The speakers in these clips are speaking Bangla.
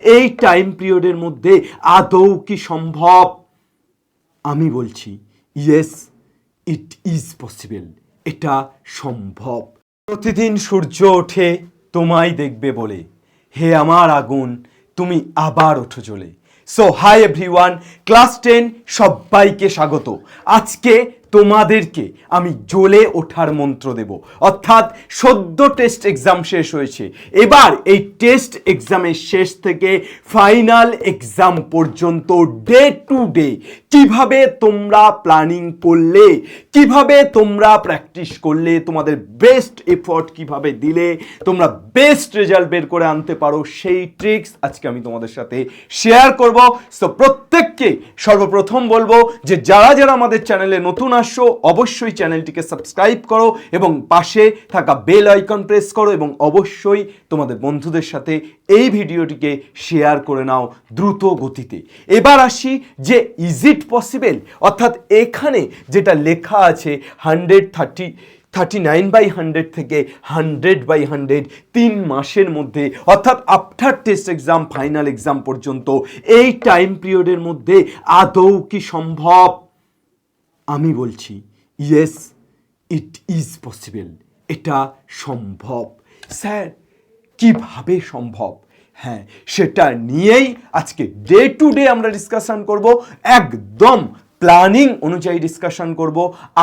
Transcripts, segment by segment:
এই টাইম পিরিয়ডের মধ্যে আদৌ কি সম্ভব? আমি বলছি ইয়েস ইট ইজ পসিবল এটা সম্ভব। প্রতিদিন সূর্য ওঠে, তোমায় দেখবে বলে। হে আমার আগুন, তুমি আবার ওঠো চলে so hi everyone class ten সবাইকে স্বাগত। আজকে তোমাদেরকে আমি জ্বলে ওঠার মন্ত্র দেব। অর্থাৎ সদ্য টেস্ট এক্সাম শেষ হয়েছে। এবার এই টেস্ট এক্সামের শেষ থেকে ফাইনাল এক্সাম পর্যন্ত ডে টু ডে কীভাবে তোমরা প্ল্যানিং করলে, কীভাবে তোমরা প্র্যাকটিস করলে, তোমাদের বেস্ট এফর্ট কীভাবে দিলে, তোমরা বেস্ট রেজাল্ট বের করে আনতে পারো, সেই ট্রিক্স আজকে আমি তোমাদের সাথে শেয়ার করব। সো প্রত্যেককে সর্বপ্রথম বলব যে, যারা যারা আমাদের চ্যানেলে নতুন আসছো, অবশ্যই চ্যানেলটিকে সাবস্ক্রাইব করো এবং পাশে থাকা বেল আইকন প্রেস করো এবং অবশ্যই তোমাদের বন্ধুদের সাথে এই ভিডিওটিকে শেয়ার করে নাও দ্রুত গতিতে। এবার আসি যে ইজ ইট পসিবল অর্থাৎ এখানে যেটা লেখা আছে hundred thirty thirty nine by hundred থেকে হান্ড্রেড বাই হান্ড্রেড তিন মাসের মধ্যে, অর্থাৎ after test exam final exam পর্যন্ত, এই টাইম পিরিয়ডের মধ্যে আদৌ কি সম্ভব? আমি বলছি ইয়েস ইট ইজ পসিবল এটা সম্ভব। স্যার, কীভাবে সম্ভব? হ্যাঁ সেটা নিয়েই আজকে ডে টু ডে আমরা ডিসকাশন করব। একদম প্ল্যানিং অনুযায়ী ডিসকাশন করব।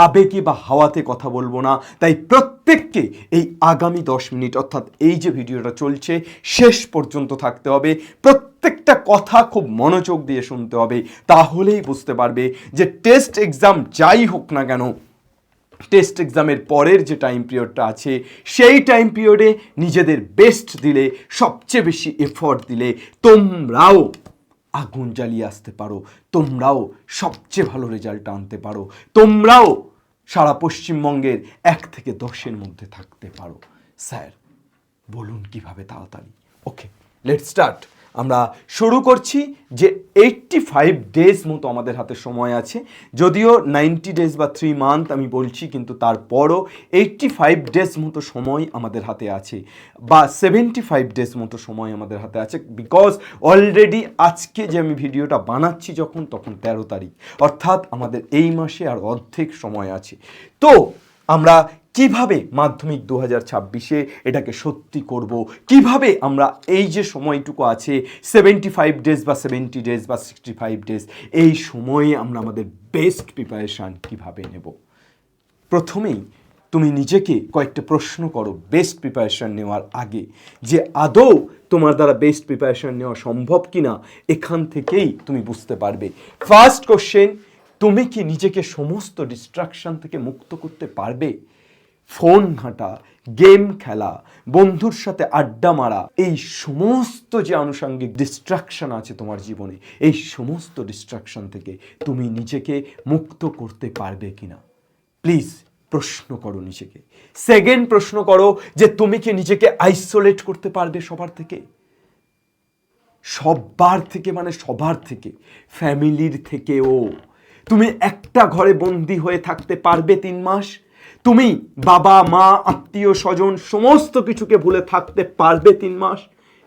আবেগে বা হাওয়াতে কথা বলব না। তাই প্রত্যেককে এই আগামী দশ মিনিট, অর্থাৎ এই যে ভিডিওটা চলছে, শেষ পর্যন্ত থাকতে হবে। প্রত্যেকটা কথা খুব মনোযোগ দিয়ে শুনতে হবে। তাহলেই বুঝতে পারবে যে টেস্ট এক্সাম যাই হোক না কেন টেস্ট এক্সামের পরের যে টাইম পিরিয়ডটা আছে, সেই টাইম পিরিয়ডে নিজেদের বেস্ট দিলে, সবচেয়ে বেশি এফর্ট দিলে তোমরাও আগুন জ্বালিয়ে আসতে পারো, তোমরাও সবচেয়ে ভালো রেজাল্ট আনতে পারো, তোমরাও সারা পশ্চিমবঙ্গের এক থেকে দশের মধ্যে থাকতে পারো। স্যার, বলুন কীভাবে তাড়াতাড়ি? ওকে লেট স্টার্ট আমরা শুরু করছি যে এইটটি ফাইভ ডেজ মতো আমাদের হাতে সময় আছে। যদিও নাইনটি ডেজ বা থ্রি মান্থ আমি বলছি, কিন্তু তারপরও এইটটি ফাইভ ডেজ মতো সময় আমাদের হাতে আছে। বা সেভেন্টি ফাইভ ডেজ মতো সময় আমাদের হাতে আছে বিকজ অলরেডি আজকে যে আমি ভিডিওটা বানাচ্ছি যখন, তখন তেরো তারিখ। অর্থাৎ আমাদের এই মাসে আর অর্ধেক সময় আছে। তো আমরা কীভাবে মাধ্যমিক দু হাজার ছাব্বিশে এটাকে সত্যি করব? কীভাবে আমরা এই যে সময়টুকু আছে সেভেন্টি ফাইভ ডেজ বা সেভেন্টি ডেজ বা সিক্সটি ফাইভ ডেজ এই সময়ে আমরা আমাদের বেস্ট প্রিপারেশান কীভাবে নেব? প্রথমেই তুমি নিজেকে কয়েকটা প্রশ্ন করো বেস্ট প্রিপারেশান নেওয়ার আগে, যে আদৌ তোমার দ্বারা বেস্ট প্রিপারেশান নেওয়া সম্ভব কি না এখান থেকেই তুমি বুঝতে পারবে। ফার্স্ট কোশ্চেন তুমি কি নিজেকে সমস্ত ডিস্ট্রাকশন থেকে মুক্ত করতে পারবে? ফোন ঘাঁটা গেম খেলা, বন্ধুর সাথে আড্ডা মারা, এই সমস্ত যে আনুষঙ্গিক ডিস্ট্রাকশন আছে তোমার জীবনে, এই সমস্ত ডিস্ট্রাকশন থেকে তুমি নিজেকে মুক্ত করতে পারবে কিনা? প্লিজ প্রশ্ন করো নিজেকে। সেকেন্ড প্রশ্ন করো যে তুমি কি নিজেকে আইসোলেট করতে পারবে সবার থেকে? সবার থেকে মানে সবার থেকে ফ্যামিলির থেকেও। তুমি একটা ঘরে বন্দি হয়ে থাকতে পারবে তিন মাস তুমি, বাবা, মা, আত্মীয়, স্বজন, সমস্ত কিছুকে ভুলে থাকতে পারবে তিন মাস?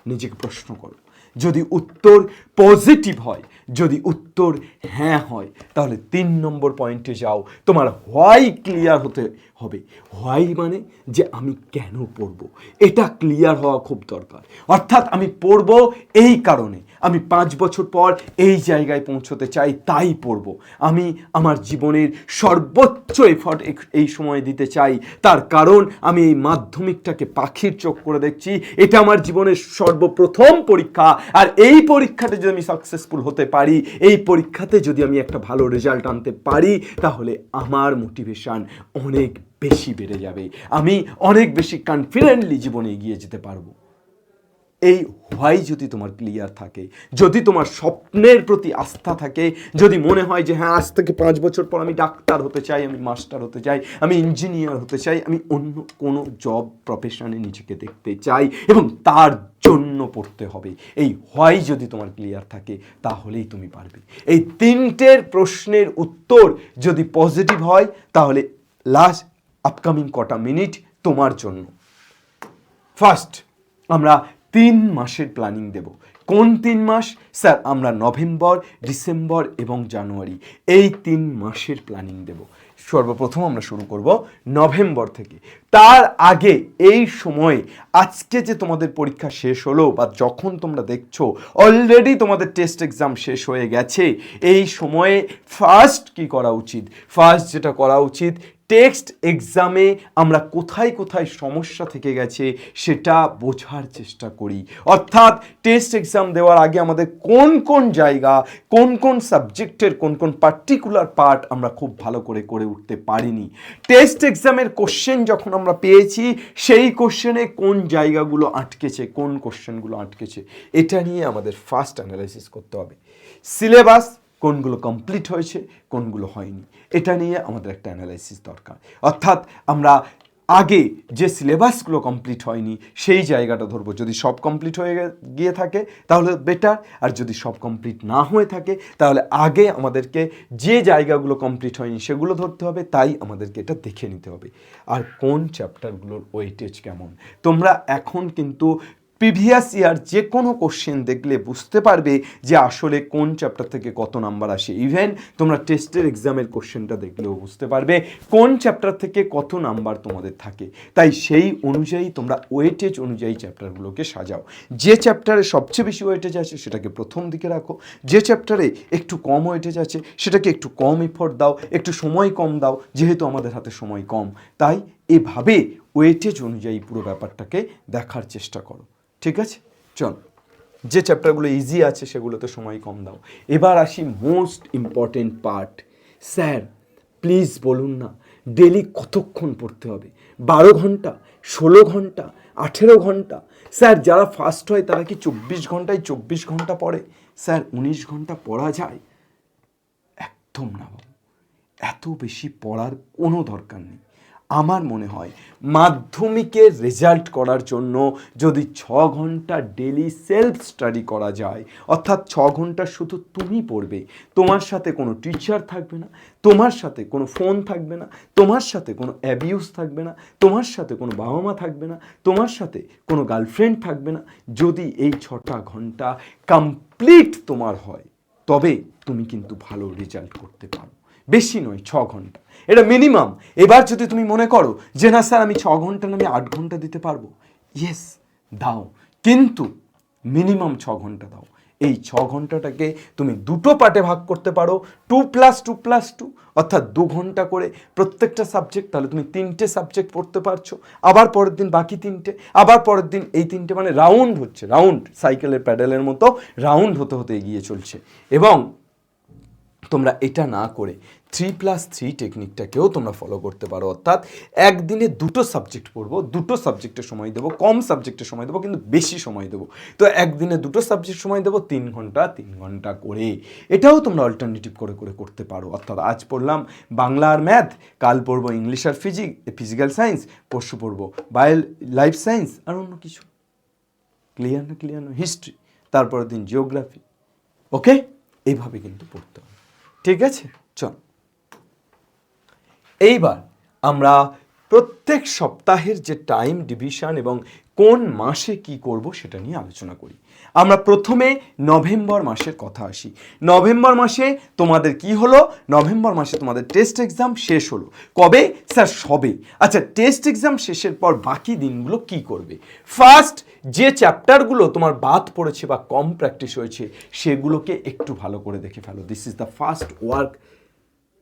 নিজেকে প্রশ্ন করো। যদি উত্তর পজিটিভ হয়, যদি উত্তর হ্যাঁ হয়, তাহলে তিন নম্বর পয়েন্টে যাও। তোমার হোয়াই ক্লিয়ার হতে হবে। হোয়াই মানে যে আমি কেন পড়ব? এটা ক্লিয়ার হওয়া খুব দরকার। অর্থাৎ আমি পড়ব এই কারণে। আমি পাঁচ বছর পর এই জায়গায় পৌঁছতে চাই, তাই পড়ব। আমি আমার জীবনের সর্বোচ্চ এফর্ট এই সময় দিতে চাই। তার কারণ আমি এই মাধ্যমিকটাকে পাখির চোখ করে দেখছি। এটা আমার জীবনের সর্বপ্রথম পরীক্ষা। আর এই পরীক্ষাতে যদি আমি সাকসেসফুল হতে পারি, এই পরীক্ষাতে যদি আমি একটা ভালো রেজাল্ট আনতে পারি, তাহলে আমার মোটিভেশান অনেক বেশি বেড়ে যাবে। আমি অনেক বেশি কনফিডেন্টলি জীবনে এগিয়ে যেতে পারব। এই হোয়াই যদি তোমার ক্লিয়ার থাকে, যদি তোমার স্বপ্নের প্রতি আস্থা থাকে, যদি মনে হয় যে হ্যাঁ আজ থেকে পাঁচ বছর পর আমি ডাক্তার হতে চাই, আমি মাস্টার হতে চাই, আমি ইঞ্জিনিয়ার হতে চাই, আমি অন্য কোনো জব প্রফেশনে নিজেকে দেখতে চাই এবং তার জন্য পড়তে হবে। এই হোয়াই যদি তোমার ক্লিয়ার থাকে, তাহলেই তুমি পারবে। এই তিনটের প্রশ্নের উত্তর যদি পজিটিভ হয়, তাহলে লাস্ট আপকামিং কটা মিনিট তোমার জন্য। ফার্স্ট আমরা তিন মাসের প্ল্যানিং দেব। কোন তিন মাস? স্যার, আমরা নভেম্বর, ডিসেম্বর এবং জানুয়ারি এই তিন মাসের প্ল্যানিং দেব। সর্বপ্রথম আমরা শুরু করব নভেম্বর থেকে। তার আগে এই সময়ে আজকে যে তোমাদের পরীক্ষা শেষ হলো বা যখন তোমরা দেখছ অলরেডি তোমাদের টেস্ট এক্সাম শেষ হয়ে গেছে, এই সময়ে ফার্স্ট কি করা উচিত? ফার্স্ট যেটা করা উচিত টেক্সট এক্সামে আমরা কোথায় কোথায় সমস্যা থেকে গেছে সেটা বোঝার চেষ্টা করি। অর্থাৎ টেস্ট এক্সাম দেওয়ার আগে আমাদের কোন কোন জায়গা, কোন কোন সাবজেক্টের, কোন কোন পার্টিকুলার পার্ট আমরা খুব ভালো করে করে উঠতে পারিনি। টেস্ট এক্সামের কোশ্চেন যখন আমরা পেয়েছি, সেই কোশ্চেনে কোন জায়গাগুলো আটকেছে, কোন কোশ্চেনগুলো আটকেছে, এটা নিয়ে আমাদের ফার্স্ট অ্যানালাইসিস করতে হবে। সিলেবাস কোনগুলো কমপ্লিট হয়েছে, কোনগুলো হয়নি। এটা নিয়ে আমাদের একটা অ্যানালাইসিস দরকার। অর্থাৎ আমরা আগে যে সিলেবাসগুলো কমপ্লিট হয়নি, সেই জায়গাটা ধরবো। যদি সব কমপ্লিট হয়ে গিয়ে থাকে, তাহলে বেটার আর যদি সব কমপ্লিট না হয়ে থাকে, তাহলে আগে আমাদেরকে যে জায়গাগুলো কমপ্লিট হয়নি, সেগুলো ধরতে হবে। তাই আমাদেরকে এটা দেখে নিতে হবে। আর কোন চ্যাপ্টারগুলোর ওয়েটেজ কেমন? তোমরা এখন কিন্তু প্রিভিয়াস ইয়ার যে কোনো কোশ্চেন দেখলে বুঝতে পারবে যে আসলে কোন চ্যাপ্টার থেকে কত নাম্বার আসে। ইভেন তোমরা টেস্টের এক্সামের কোশ্চেনটা দেখলেও বুঝতে পারবে কোন চ্যাপ্টার থেকে কত নাম্বার তোমাদের থাকে। তাই সেই অনুযায়ী তোমরা ওয়েটেজ অনুযায়ী চ্যাপ্টারগুলোকে সাজাও। যে চ্যাপ্টারে সবচেয়ে বেশি ওয়েটেজ আছে সেটাকে প্রথম দিকে রাখো। যে চ্যাপ্টারে একটু কম ওয়েটেজ আছে সেটাকে একটু কম এফোর্ট দাও, একটু সময় কম দাও, যেহেতু আমাদের হাতে সময় কম। তাই এভাবে ওয়েটেজ অনুযায়ী পুরো ব্যাপারটাকে দেখার চেষ্টা করো। ঠিক আছে? চল। যে চ্যাপ্টারগুলো ইজি আছে, সেগুলোতে সময় কম দাও। এবার আসি most important part sir please বলুন না ডেলি কতক্ষণ পড়তে হবে? বারো ঘণ্টা, ষোলো ঘণ্টা, আঠেরো ঘণ্টা? স্যার, যারা ফার্স্ট হয়, তারা কি চব্বিশ ঘন্টায় চব্বিশ ঘণ্টা পড়ে? স্যার, উনিশ ঘণ্টা পড়া যায়? একদম না বাবু। এত বেশি পড়ার কোনো দরকার নেই। আমার মনে হয় মাধ্যমিকের রেজাল্ট করার জন্য যদি ছ ঘণ্টা ডেলি সেলফ স্টাডি করা যায়, অর্থাৎ ছ ঘণ্টা শুধু তুমি পড়বে, তোমার সাথে কোনো টিচার থাকবে না, তোমার সাথে কোনো ফোন থাকবে না, তোমার সাথে কোনো অ্যাবিউজ থাকবে না, তোমার সাথে কোনো বাবা মা থাকবে না, তোমার সাথে কোনো গার্লফ্রেন্ড থাকবে না, যদি এই ছটা ঘণ্টা কমপ্লিট তোমার হয় তবে তুমি কিন্তু ভালো রেজাল্ট করতে পারো। বেশি নয়, ছ ঘণ্টা। এটা মিনিমাম এবার যদি তুমি মনে করো যে, না স্যার, আমি ছ ঘণ্টা না, আমি আট ঘণ্টা দিতে পারব? ইয়েস দাও। কিন্তু মিনিমাম ছ ঘণ্টা দাও। এই ছ ঘন্টাটাকে তুমি দুটো পার্টে ভাগ করতে পারো। Two plus two plus two অর্থাৎ দু ঘণ্টা করে প্রত্যেকটা সাবজেক্ট তাহলে তুমি তিনটে সাবজেক্ট পড়তে পারছ। আবার পরের দিন বাকি তিনটে, আবার পরের দিন এই তিনটে মানে রাউন্ড হচ্ছে রাউন্ড সাইকেলের প্যাডেলের মতো রাউন্ড হতে হতে এগিয়ে চলছে। এবং তোমরা এটা না করে থ্রি প্লাস থ্রি টেকনিকটাকেও তোমরা ফলো করতে পারো। অর্থাৎ একদিনে দুটো সাবজেক্ট পড়ব, দুটো সাবজেক্টের সময় দেবো, কম সাবজেক্টে সময় দেবো, কিন্তু বেশি সময় দেবো। তো একদিনে দুটো সাবজেক্ট সময় দেবো, তিন ঘণ্টা তিন ঘণ্টা করে। এটাও তোমরা অল্টারনেটিভ করে করে করতে পারো। অর্থাৎ আজ পড়লাম বাংলা আর ম্যাথ কাল পড়ব ইংলিশ আর ফিজিক ফিজিক্যাল সায়েন্স পরশু পড়ব বায়ো লাইফ সায়েন্স আর অন্য কিছু। ক্লিয়ার না ক্লিয়ার না? হিস্ট্রি তারপরের দিন জিওগ্রাফি ওকে এইভাবে কিন্তু পড়তে হবে। ঠিক আছে? চল। এইবার আমরা প্রত্যেক সপ্তাহের যে টাইম ডিভিশন এবং কোন মাসে কি করব সেটা নিয়ে আলোচনা করি। আমরা প্রথমে নভেম্বর মাসের কথা আসি। নভেম্বর মাসে তোমাদের কি হলো? নভেম্বর মাসে তোমাদের টেস্ট এক্সাম শেষ হলো। কবে? স্যার, সবে। আচ্ছা টেস্ট এক্সাম শেষের পর বাকি দিনগুলো কি করবে? ফার্স্ট যে চ্যাপ্টারগুলো তোমার বাদ পড়েছে বা কম প্র্যাকটিস হয়েছে, সেগুলোকে একটু ভালো করে দেখে ফেলো। This is the first work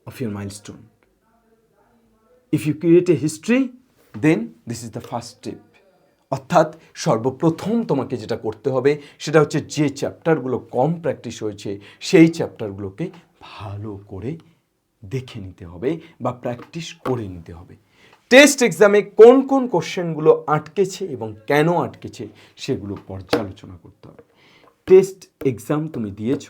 of your milestone. If you create a history, then this is the first step. অর্থাৎ সর্বপ্রথম তোমাকে যেটা করতে হবে সেটা হচ্ছে যে চ্যাপ্টারগুলো কম প্র্যাকটিস হয়েছে সেই চ্যাপ্টারগুলোকে ভালো করে দেখে নিতে হবে বা প্র্যাকটিস করে নিতে হবে টেস্ট এক্সামে কোন কোন কোশ্চেনগুলো আটকেছে এবং কেন আটকেছে সেগুলো পর্যালোচনা করতে হবে টেস্ট এক্সাম তুমি দিয়েছ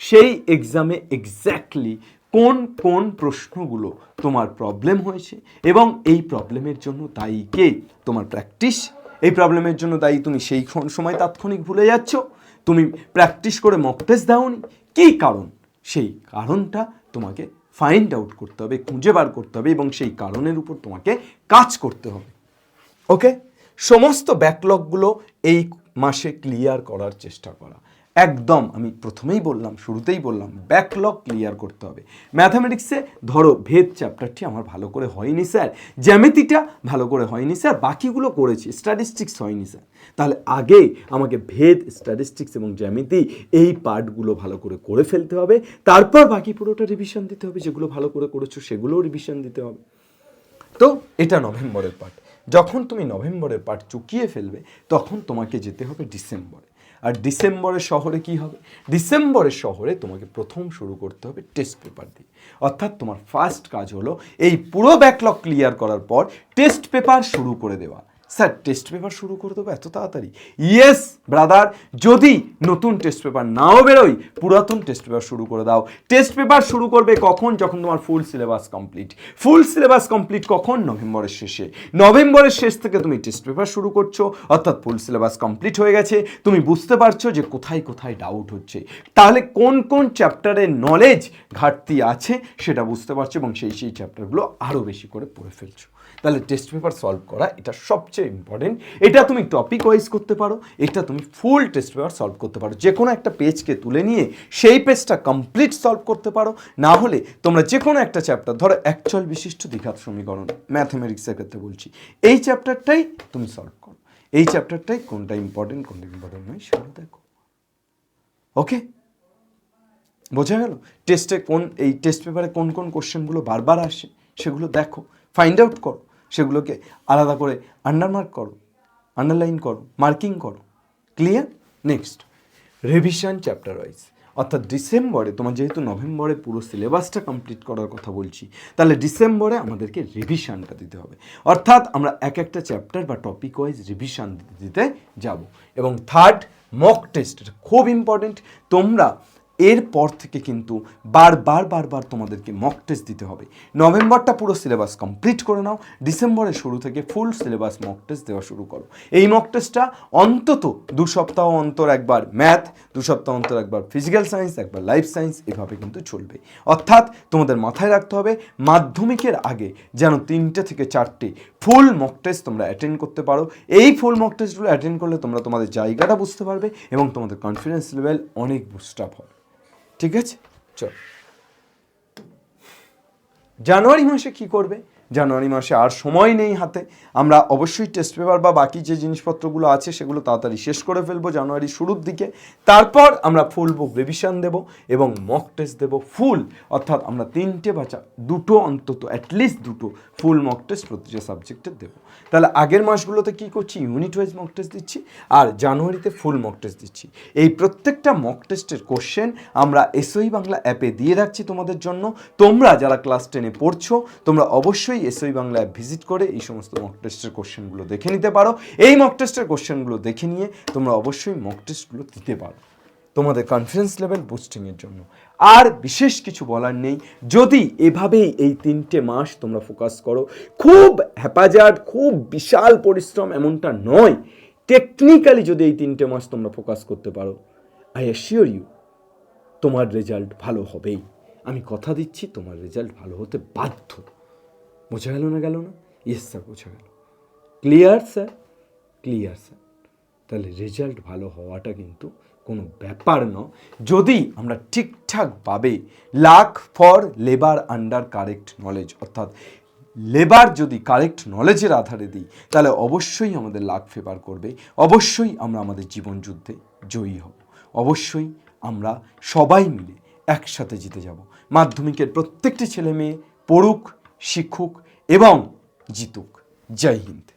সেই এক্সামে এক্স্যাক্টলি কোন কোন প্রশ্নগুলো তোমার প্রবলেম হয়েছে এবং এই প্রবলেমের জন্য দায়ী কে? তোমার প্র্যাকটিস এই প্রবলেমের জন্য দায়ী তুমি সেই সময় তাৎক্ষণিক ভুলে যাচ্ছ। তুমি প্র্যাকটিস করে মক টেস্ট দাওনি। কী কারণ? সেই কারণটা তোমাকে ফাইন্ড আউট করতে হবে, খুঁজে বার করতে হবে এবং সেই কারণের উপর তোমাকে কাজ করতে হবে। ওকে সমস্ত ব্যাকলগগুলো এই মাসে ক্লিয়ার করার চেষ্টা করা। একদম, আমি প্রথমেই বললাম, শুরুতেই বললাম ব্যাকলগ ক্লিয়ার করতে হবে। ম্যাথামেটিক্সে ধরো, ভেদ চ্যাপ্টারটি আমার ভালো করে হয়নি স্যার জ্যামিতিটা ভালো করে হয়নি স্যার বাকিগুলো করেছি স্ট্যাটিস্টিক্স হয়নি স্যার তাহলে আগে আমাকে ভেদ স্ট্যাটিস্টিক্স এবং জ্যামিতি এই পার্টগুলো ভালো করে করে ফেলতে হবে। তারপর বাকি পুরোটা রিভিশন দিতে হবে, যেগুলো ভালো করে করেছ সেগুলোও রিভিশন দিতে হবে। তো, এটা নভেম্বরের পার্ট যখন তুমি নভেম্বরের পার্ট চুকিয়ে ফেলবে, তখন তোমাকে যেতে হবে ডিসেম্বরে। আর ডিসেম্বরের শহরে কি হবে? ডিসেম্বরের শহরে তোমাকে প্রথম শুরু করতে হবে টেস্ট পেপার দিয়ে। অর্থাৎ তোমার ফার্স্ট কাজ হলো এই পুরো ব্যাকলগ ক্লিয়ার করার পর টেস্ট পেপার শুরু করে দেওয়া। স্যার টেস্ট পেপার শুরু করে দেবো এত তাড়াতাড়ি। ইয়েস ব্রাদার যদি নতুন টেস্ট পেপার নাও বেরোয়, পুরাতন টেস্ট পেপার শুরু করে দাও। টেস্ট পেপার শুরু করবে কখন? যখন তোমার full syllabus complete full syllabus complete কখন? নভেম্বরের শেষে। নভেম্বরের শেষ থেকে তুমি টেস্ট পেপার শুরু করছ, অর্থাৎ ফুল সিলেবাস কমপ্লিট হয়ে গেছে। তুমি বুঝতে পারছ যে কোথায় কোথায় ডাউট হচ্ছে। তাহলে কোন কোন চ্যাপ্টারের নলেজ ঘাটতি আছে সেটা বুঝতে পারছ এবং সেই সেই চ্যাপ্টারগুলো আরও বেশি করে পড়ে ফেলছো। তাহলে টেস্ট পেপার সলভ করা এটা সবচেয়ে ইম্পর্টেন্ট এটা তুমি টপিক ওয়াইজ করতে পারো, এটা তুমি ফুল টেস্ট পেপার সলভ করতে পারো। যে কোনো একটা পেজকে তুলে নিয়ে সেই পেজটা কমপ্লিট সলভ করতে পারো। না হলে তোমরা যে কোনো একটা চ্যাপ্টার ধরো অ্যাকচুয়াল বিশিষ্ট দ্বিঘাত সমীকরণ ম্যাথমেটিক্সের ক্ষেত্রে বলছি, এই চ্যাপ্টারটাই তুমি সলভ করো। এই চ্যাপ্টারটাই কোনটা ইম্পর্টেন্ট কোনটা ইম্পর্টেন্ট নয় সেটা দেখো। ওকে বোঝা গেল? টেস্টে কোন, এই টেস্ট পেপারে কোন কোন কোশ্চেনগুলো বারবার আসে সেগুলো দেখো। ফাইন্ড আউট করো। সেগুলোকে আলাদা করে আন্ডারমার্ক করো আন্ডারলাইন করো মার্কিং করো। Clear next revision chapter wise অর্থাৎ ডিসেম্বরে তোমার যেহেতু নভেম্বরে পুরো সিলেবাসটা কমপ্লিট করার কথা বলছি, তাহলে ডিসেম্বরে আমাদেরকে রিভিশনটা দিতে হবে। অর্থাৎ আমরা এক একটা চ্যাপ্টার বা টপিক ওয়াইজ রিভিশন দিতে যাব। এবং থার্ড মক টেস্ট খুব ইম্পর্টেন্ট তোমরা এরপর থেকে কিন্তু বারবার বারবার তোমাদেরকে মক টেস্ট দিতে হবে। নভেম্বরটা পুরো সিলেবাস কমপ্লিট করে নাও। ডিসেম্বরের শুরু থেকে ফুল সিলেবাস মক টেস্ট দেওয়া শুরু করো। এই মক টেস্টটা অন্তত দু সপ্তাহ অন্তর একবার ম্যাথ দু সপ্তাহ অন্তর একবার ফিজিক্যাল সায়েন্স একবার লাইফ সায়েন্স এভাবে কিন্তু চলবে। অর্থাৎ তোমাদের মাথায় রাখতে হবে, মাধ্যমিকের আগে যেন তিনটে থেকে চারটে ফুল মক টেস্ট তোমরা অ্যাটেন্ড করতে পারো। এই ফুল মক টেস্টগুলো অ্যাটেন্ড করলে তোমরা তোমাদের জায়গাটা বুঝতে পারবে এবং তোমাদের কনফিডেন্স লেভেল অনেক বুস্ট আপ হবে। ঠিক আছে? চল। জানুয়ারি মাসে কি করবে? জানুয়ারি মাসে আর সময় নেই হাতে। আমরা অবশ্যই টেস্ট পেপার বা বাকি যে জিনিসপত্রগুলো আছে সেগুলো তাড়াতাড়ি শেষ করে ফেলব জানুয়ারি শুরুর দিকে। তারপর আমরা ফুল বুক রিভিশন দেব এবং মক টেস্ট দেব ফুল অর্থাৎ আমরা তিনটে বা দুটো অন্তত অ্যাটলিস্ট দুটো ফুল মক টেস্ট প্রতিটা সাবজেক্টের দেবো। তাহলে আগের মাসগুলোতে কি করছি? ইউনিট ওয়াইজ মক টেস্ট দিচ্ছি আর জানুয়ারিতে ফুল মক টেস্ট দিচ্ছি। এই প্রত্যেকটা মক টেস্টের কোশ্চেন আমরা এসওই বাংলা অ্যাপে দিয়ে রাখছি তোমাদের জন্য। তোমরা যারা ক্লাস টেনে পড়ছো, তোমরা অবশ্যই এসওই বাংলা অ্যাপ ভিজিট করে এই সমস্ত মক টেস্টের কোশ্চেনগুলো দেখে নিতে পারো। এই মক টেস্টের কোশ্চেনগুলো দেখে নিয়ে তোমরা অবশ্যই মক টেস্টগুলো দিতে পারো। তোমাদের কনফিডেন্স লেভেল বুস্টিংয়ের জন্য। আর বিশেষ কিছু বলার নেই। যদি এভাবেই এই তিনটে মাস তোমরা ফোকাস করো, খুব হ্যাপাজার্ড খুব বিশাল পরিশ্রম এমনটা নয়। টেকনিক্যালি যদি এই তিনটে মাস তোমরা ফোকাস করতে পারো আই অ্যাসিওর ইউ তোমার রেজাল্ট ভালো হবেই। আমি কথা দিচ্ছি, তোমার রেজাল্ট ভালো হতে বাধ্য। বোঝা গেল না গেল না? ইয়েস স্যার বোঝা গেল ক্লিয়ার স্যার ক্লিয়ার স্যার তাহলে রেজাল্ট ভালো হওয়াটা কিন্তু কোনো ব্যাপার নয়। যদি আমরা ঠিকঠাকভাবে luck for labour under correct knowledge অর্থাৎ লেবার যদি কারেক্ট নলেজের আধারে দিই, তাহলে অবশ্যই আমাদের লাক ফেভার করবে। অবশ্যই আমরা আমাদের জীবন যুদ্ধে জয়ী হব। অবশ্যই আমরা সবাই মিলে একসাথে জিতে যাব। মাধ্যমিকের প্রত্যেকটি ছেলে মেয়ে পড়ুক শিখুক এবং জিতুক। জয় হিন্দ।